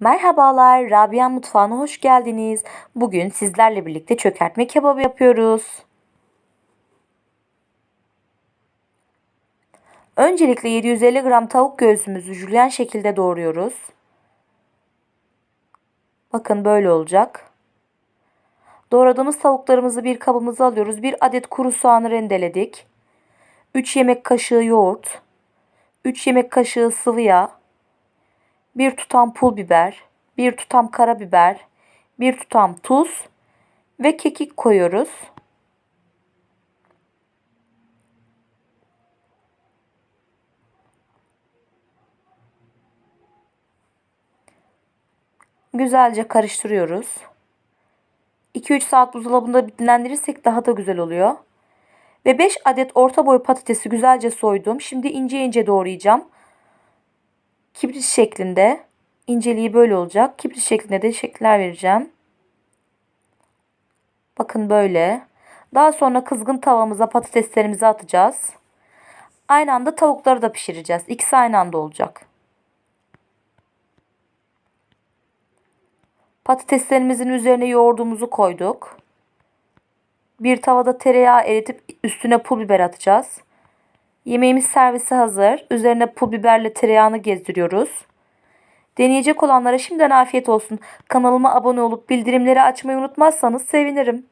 Merhabalar, Rabia Mutfağı'na hoş geldiniz. Bugün sizlerle birlikte çökertme kebabı yapıyoruz. Öncelikle 750 gram tavuk göğsümüzü jülyen şekilde doğruyoruz. Bakın böyle olacak. Doğradığımız tavuklarımızı bir kabımıza alıyoruz. Bir adet kuru soğanı rendeledik. 3 yemek kaşığı yoğurt. 3 yemek kaşığı sıvı yağ. 1 tutam pul biber. 1 tutam karabiber. 1 tutam tuz. Ve kekik koyuyoruz. Güzelce karıştırıyoruz. 2-3 saat buzdolabında dinlendirirsek daha da güzel oluyor. Ve 5 adet orta boy patatesi güzelce soydum. Şimdi ince ince doğrayacağım. Kibrit şeklinde. İnceliği böyle olacak. Kibrit şeklinde de şekiller vereceğim. Bakın böyle. Daha sonra kızgın tavamıza patateslerimizi atacağız. Aynı anda tavukları da pişireceğiz. İkisi aynı anda olacak. Patateslerimizin üzerine yoğurdumuzu koyduk. Bir tavada tereyağı eritip üstüne pul biber atacağız. Yemeğimiz servise hazır. Üzerine pul biberle tereyağını gezdiriyoruz. Deneyecek olanlara şimdiden afiyet olsun. Kanalıma abone olup bildirimleri açmayı unutmazsanız sevinirim.